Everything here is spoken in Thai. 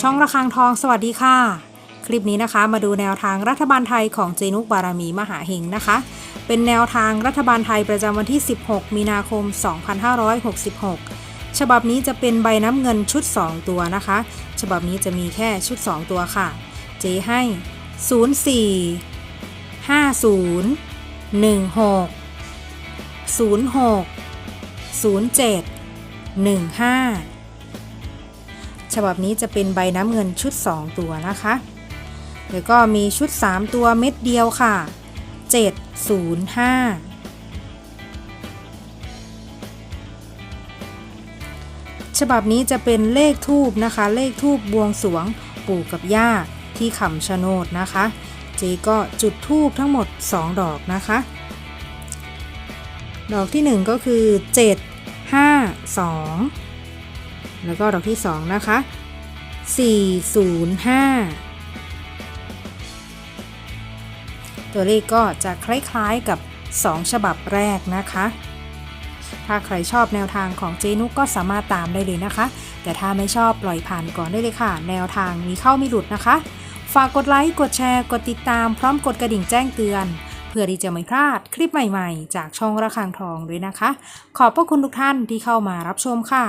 ช่องระฆังทองสวัสดีค่ะ คลิปนี้นะคะ มาดูแนวทางรัฐบาลไทยของเจนุกบารมีมหาเฮงนะคะ เป็นแนวทางรัฐบาลไทยประจำวันที่ 16 มีนาคม 2566 ฉบับนี้จะเป็นใบน้ำเงินชุด 2 ตัวนะคะ ฉบับนี้จะมีแค่ชุด 2 ตัวค่ะ เจให้ 04 50 16 06 07 15 ฉบับนี้จะเป็นใบน้ำเงินชุด 2 ตัวนะคะแล้วก็มีชุด 3 ตัวเม็ดเดียวค่ะ 705ฉบับนี้จะเป็นเลขทูบนะคะ เลขทูบบวงสวงปู่กับย่าที่ขำชะโนดนะคะ เจก็จุดทูบทั้งหมด 2 ดอกนะคะ ดอกที่ 1 ก็คือ 7 5 2 แล้วก็ดอกที่ 2 นะคะ 405 ตัวเลขก็จะคล้ายๆกับ 2 ฉบับแรกนะคะ ถ้าใครชอบแนวทางของเจนุกก็สามารถตามได้เลยนะคะ แต่ถ้าไม่ชอบปล่อยผ่านก่อนได้เลยค่ะ แนวทางมีเข้ามีหลุดนะคะ ฝากกดไลค์ กดแชร์ กดติดตามพร้อมกดกระดิ่งแจ้งเตือนเพื่อที่จะไม่พลาดคลิปใหม่ๆ จากช่องระฆังทองด้วยนะคะ ขอบพระคุณทุกท่านที่เข้ามารับชมค่ะ